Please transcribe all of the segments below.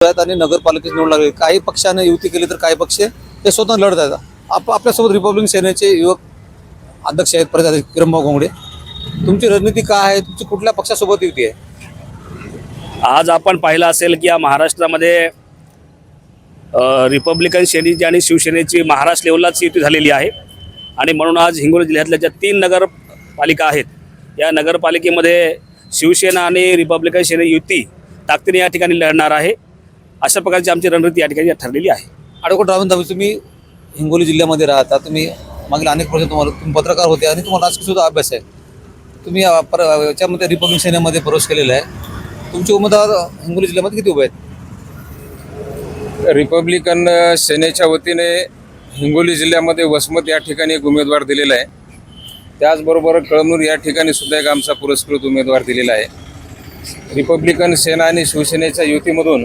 आहेत आणि नगरपालिकेची निवड लागली. काही पक्षाने युती केली तर काही पक्ष ते स्वतः लढत आहेत आप आपल्यासोबत रिपब्लिकन सेनेचे युवक अध्यक्ष आहेत प्रजाधी किरणभाऊ घोंगडे तुमची रणनीती काय आहे? तुमची कुठल्या पक्षासोबत युती आहे? आज आपण पाहिलं असेल की या महाराष्ट्रामध्ये रिपब्लिकन सेनेची आणि शिवसेनेची महाराष्ट्र लेवललाच युती झालेली आहे. आणि म्हणून आज हिंगोली जिल्ह्यातल्या ज्या तीन नगरपालिका आहेत या नगरपालिकेमध्ये शिवसेना आणि रिपब्लिकन सेने युती ताकदीने या ठिकाणी लढणार आहे. अशा प्रकारची आमची रणनीती या ठिकाणी ठरलेली आहे. अडवट राहून दावी तुम्ही हिंगोली जिल्ह्यामध्ये राहता तुम्ही मागील अनेक वर्ष तुम्हाला तुम्ही पत्रकार होते आणि तुम्हाला राजकीय सुद्धा अभ्यास आहे. तुम्ही पर याच्यामध्ये रिपब्लिक सेनेमध्ये प्रवेश केलेला आहे. तुमचे उमेदवार हिंगोली जिल्ह्यामध्ये किती उभे आहेत? रिपब्लिकन सेनेच्या वतीने हिंगोली जिल्ह्यामध्ये वसमत या ठिकाणी एक उमेदवार दिलेला आहे. त्याचबरोबर कळमनूर या ठिकाणी सुद्धा एक आमचा पुरस्कृत उमेदवार दिलेला आहे. रिपब्लिकन सेना आणि शिवसेनेच्या युतीमधून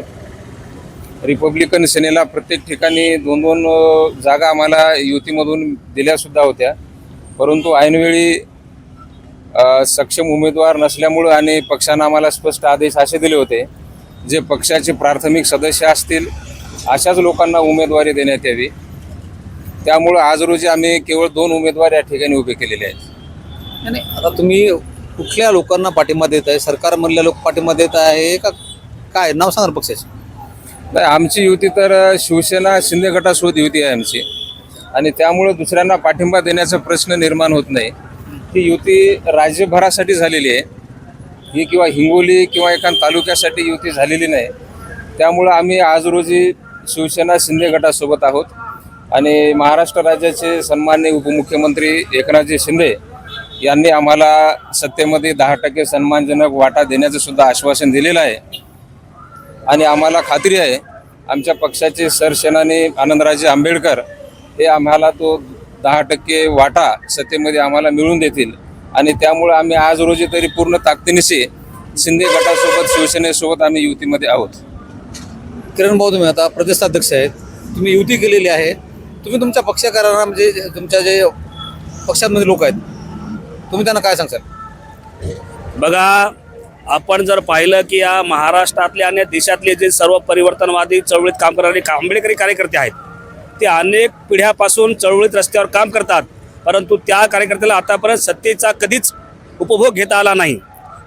रिपब्लिकन सेनेला प्रत्येक ठिकाणी दोन दोन जागा आम्हाला युतीमधून दिल्यासुद्धा होत्या. परंतु ऐनवेळी सक्षम उमेदवार नसल्यामुळं आणि पक्षानं आम्हाला स्पष्ट आदेश असे दिले होते जे पक्षाचे प्राथमिक सदस्य असतील अशाच लोकांना उमेदवारी देण्यात यावी. त्यामुळं आज रोजी आम्ही केवळ दोन उमेदवार या ठिकाणी उभे केलेले आहेत. आणि आता तुम्ही कुठल्या लोकांना पाठिंबा देत आहे सरकारमधल्या लोक पाठिंबा देत आहे का? काय? नाव सांगा पक्षाचे. नाही आमची युती तर शिवसेना शिंदे गटासोबत युती आहे आमची. आणि त्यामुळं दुसऱ्यांना पाठिंबा देण्याचा प्रश्न निर्माण होत नाही. ही युती राज्यभरासाठी झालेली आहे. ही किंवा हिंगोली किंवा एका तालुक्यासाठी युती झालेली नाही. त्यामुळं आम्ही आज रोजी शिवसेना शिंदे गटासोबत आहोत. आणि महाराष्ट्र राज्याचे सन्मान्य उपमुख्यमंत्री एकनाथजी शिंदे यांनी आम्हाला सत्तेमध्ये दहा टक्के सन्मानजनक वाटा देण्याचं सुद्धा आश्वासन दिलेलं आहे. आणि आम्हाला खात्री आहे आमच्या पक्षाचे सरसेनानी आनंदराजे आंबेडकर हे आम्हाला तो दहा टक्के वाटा सत्तेमध्ये आम्हाला मिळवून देतील. आणि त्यामुळे आम्ही आज रोजी तरी पूर्ण ताकदीनिशी शिंदे गटासोबत शिवसेनेसोबत आम्ही युतीमध्ये आहोत. किरण भाऊ तुम्ही आता प्रदेशाध्यक्ष आहेत. तुम्ही युती केलेली आहे. तुम्ही तुमच्या पक्षकारांना म्हणजे जे- तुमच्या जे पक्षांमध्ये लोक आहेत तुम्ही त्यांना काय सांगसाल बघा आपण जर पाहिलं की या महाराष्ट्रातले आणि देशातले जे सर्व परिवर्तनवादी चळवळीत काम करणारे आंबेडकरी कार्यकर्ते आहेत ते अनेक पिढ्यापासून चळवळीत रस्त्यावर काम करतात. परंतु त्या कार्यकर्त्याला आतापर्यंत सत्तेचा कधीच उपभोग घेता आला नाही.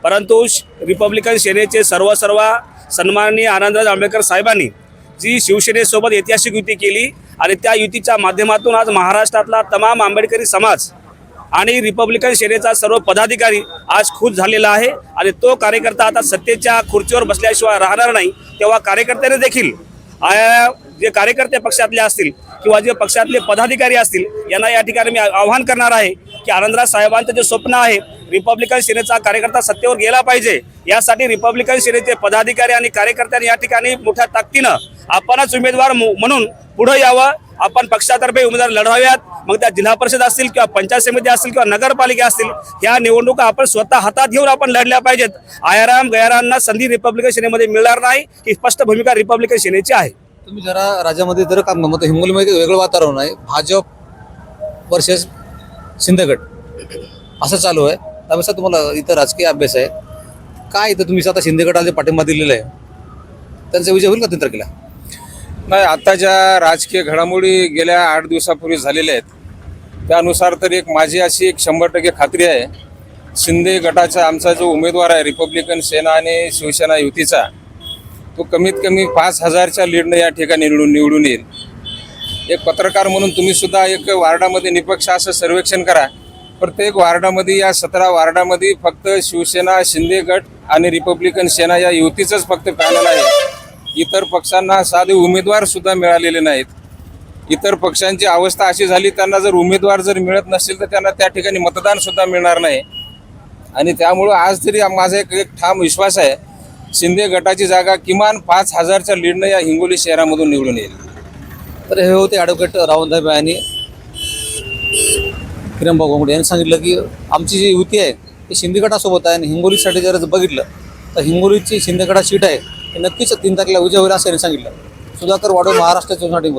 परंतु श- रिपब्लिकन सेनेचे सर्व सर्व सन्माननीय आनंदराज आंबेडकर साहेबांनी जी शिवसेनेसोबत ऐतिहासिक युती केली आणि त्या युतीच्या माध्यमातून आज महाराष्ट्रातला तमाम आंबेडकरी समाज आणि रिपब्लिकन सेनेचा सर्व पदाधिकारी आज खुश झालेला आहे. आणि तो कार्यकर्ता आता सत्तेच्या खुर्चीवर बसल्याशिवाय राहणार नाही. तेव्हा कार्यकर्त्याने देखील जे कार्यकर्ते पक्षातले असतील किंवा जे पक्षातले पदाधिकारी असतील यांना या ठिकाणी मी आव्हान करणार आहे. की आनंदराज साहेबांचं जे स्वप्न आहे रिपब्लिकन सेनेचा कार्यकर्ता सत्तेवर गेला पाहिजे यासाठी रिपब्लिकन सेनेचे पदाधिकारी आणि कार्यकर्त्यांनी या ठिकाणी मोठ्या ताकदीनं आपणच उमेदवार म्हणून पुढे यावं. आपण पक्षातर्फे उमेदवार लढवाव्यात मग त्या जिल्हा परिषद असतील किंवा पंचायत समिती असतील किंवा नगरपालिका असतील ह्या निवडणुका आपण स्वतः हातात घेऊन आपण लढल्या पाहिजेत. आयाराम गयारांना संधी रिपब्लिकन सेनेमध्ये मिळणार नाही ही स्पष्ट भूमिका रिपब्लिकन सेनेची आहे. तुम्ही जरा राज्यामध्ये जर काम हिंगोलीमध्ये वेगळं वातावरण आहे. भाजप वर्सेस सिंदगड. असं चालू आहे. त्यापेक्षा तुम्हाला इथं राजकीय अभ्यास आहे. काय इथं तुम्ही आता शिंदे जे पाठिंबा दिलेला आहे त्यांचा विजय होईल का तीन तारखेला नाही आता ज्या राजकीय घडामोडी गेल्या आठ दिवसापूर्वी झालेल्या आहेत त्यानुसार तर एक माझी अशी एक शंभर टक्के खात्री आहे. शिंदे गटाचा आमचा जो उमेदवार आहे रिपब्लिकन सेना आणि शिवसेना युतीचा तो कमीत कमी पाच हजारच्या लीडनं या ठिकाणी निवडून निवडून येईल. एक पत्रकार म्हणून तुम्ही सुद्धा एक वार्डामध्ये निपक्ष असं सर्वेक्षण करा. प्रत्येक वार्डामध्ये या सतरा वार्डामध्ये फक्त शिवसेना शिंदे गट आणि रिपब्लिकन सेना या युतीचंच फक्त पॅनल आहे. इतर पक्षांना साधे उमेदवार सुद्धा मिळालेले नाहीत. इतर पक्षांची अवस्था अशी झाली त्यांना जर उमेदवार जर मिळत नसेल तर त्यांना त्या ठिकाणी मतदान सुद्धा मिळणार नाही. आणि त्यामुळं आज तरी माझा एक एक ठाम विश्वास आहे शिंदे गटाची जागा किमान पाच हजारच्या लीडनं या हिंगोली शहरामधून निवडून येईल. तर हे होते ॲडव्होकेट रावणधाबे आणि किरण गोंगडे यांनी सांगितलं की आमची जी युती आहे ती शिंदे गटासोबत आहे आणि हिंगोलीसाठी जर बघितलं तर हिंगोलीची शिंदे गटात सीट आहे हे नक्कीच तीन तारखेला विजय होईल असं यांनी सांगितलं. सुधाकर वाडो महाराष्ट्राच्या साठी